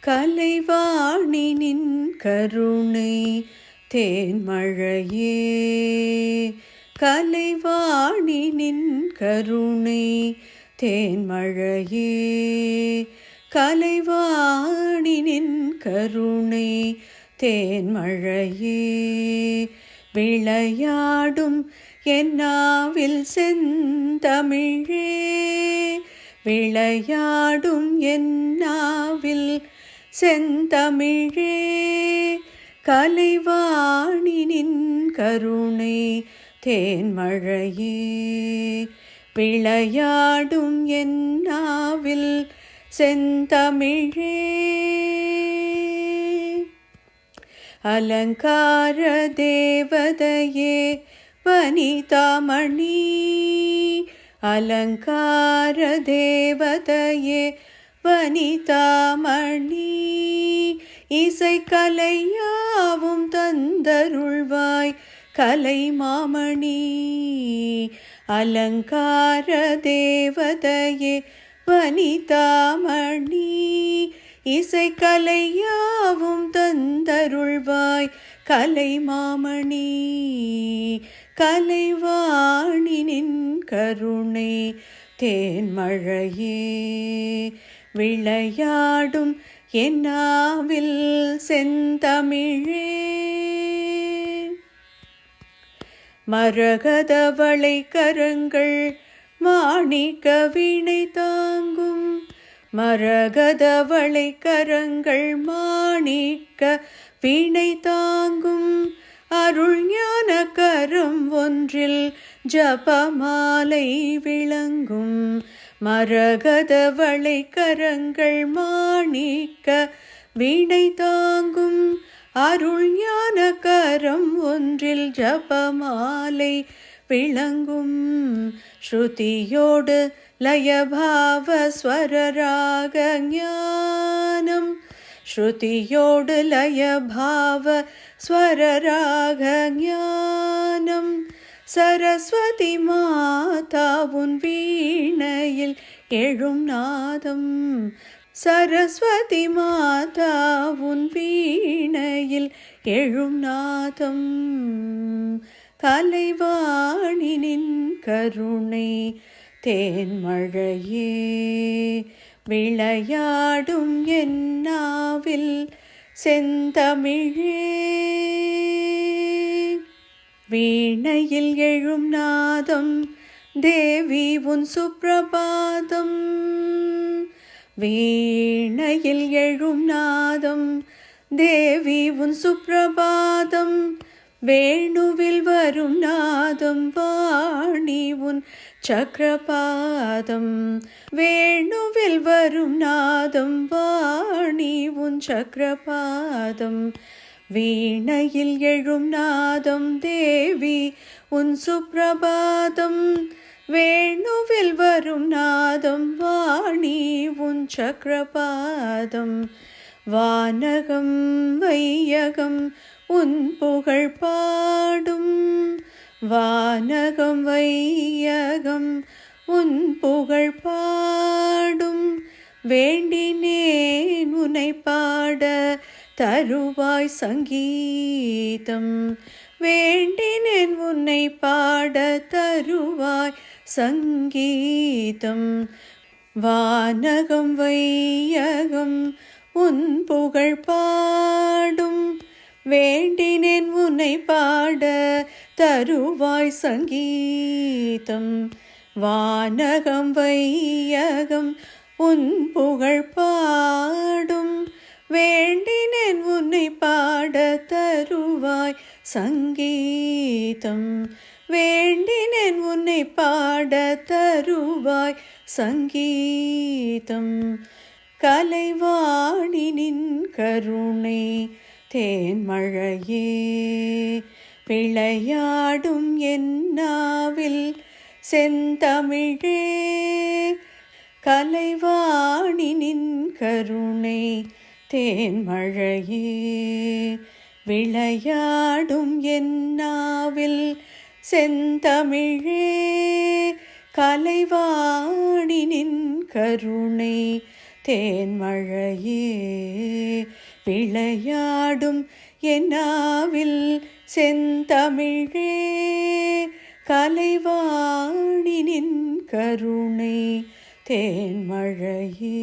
கலைவாணி நின் கருணை தேன்மழையே. கலைவாணி நின் கருணை தேன்மழையே. கலைவாணி நின் கருணை தேன்மழையே. விளையாடும் என்னாவில் செந்தமிழே. விளையாடும் என்னாவில் செந்தமிழே. கலைவாணினின் கருணை தேன்மழையே. விளையாடும் என்னாவில் செந்தமிழே. அலங்கார தேவதையே வனிதாமணி. அலங்கார தேவதையே வனிதாமணி. இசை கலையாவும் தந்தருள்வாய் கலை மாமணி. அலங்கார தேவதையே வனிதாமணி. இசை கலையா தந்தருள்வாய் கலை மாமணி கலைவாணி நின் கருணை தேன்மழையே விளையாடும் என்னாவில் செந்தமிழே. மரகதவளை கரங்கள் மாணிக்க வீணை தாங்கும் மரகதவளை கரங்கள் மாணிக்க வீணை தாங்கும் அருள் ஞான கரம் ஒன்றில் ஜபமாலை விளங்கும். மரகதவளை கரங்கள் மாணிக்க வீணை தாங்கும் அருள் ஞான கரம் ஒன்றில் ஜபமாலை விளங்கும். ஸ்ருதியோடு லயபாவ ஸ்வரராக ஞான ஸ்ருதியோடு லயபாவ ஸ்வரராக ஞானம். சரஸ்வதி மாதா உன் வீணையில் எழும் நாதம். சரஸ்வதி மாதா உன் வீணையில் எழும் நாதம். கலைவாணினின் கருணை தேன்மழையே விளையாடும் என்னாவில் செந்தமிழே. வீணையில் எழும் நாதம் தேவி உன் சுப்பிரபாதம். வீணையில் எழும் நாதம் தேவி உன் சுப்பிரபாதம். வேணுவில் வரும் நாதம் வாணி உன் சக்கரபாதம். வேணுவில் வரும் நாதம் வாணி உன் சக்கரபாதம். வீணையில் எழும் நாதம் தேவி உன் சுப்பிரபாதம். வேணுவில் வரும் நாதம் வாணி உன் சக்கரபாதம். வானகம் வையகம் உன் புகழ் பாடும். வானகம் வையகம் உன் புகழ் பாடும். வேண்டினேன் உனை பாட தருவாய் சங்கீதம். வேண்டினேன் உன்னை பாட தருவாய் சங்கீதம். வானகம் வையகம் உன் புகழ் பாடும். வேண்டினேன் உன்னை பாட தருவாய் சங்கீதம். வானகம் வையகம் உன் புகழ் பாடும். வேண்டினேன் உன்னை பாட தருவாய் சங்கீதம். வேண்டினேன் உன்னை பாட தருவாய் சங்கீதம். கலைவாணினின் கருணை தேன்மழையே. விளையாடும் என்னாவில் செந்தமிழே. கலைவாணினின் கருணை தேன்மழையே. விளையாடும் என்னாவில் செந்தமிழே. கலைவாணி நின் கருணை தேன்மழையே விளையாடும் என்னாவில் செந்தமிழே கலைவாணினின் கருணை தேன்மழையே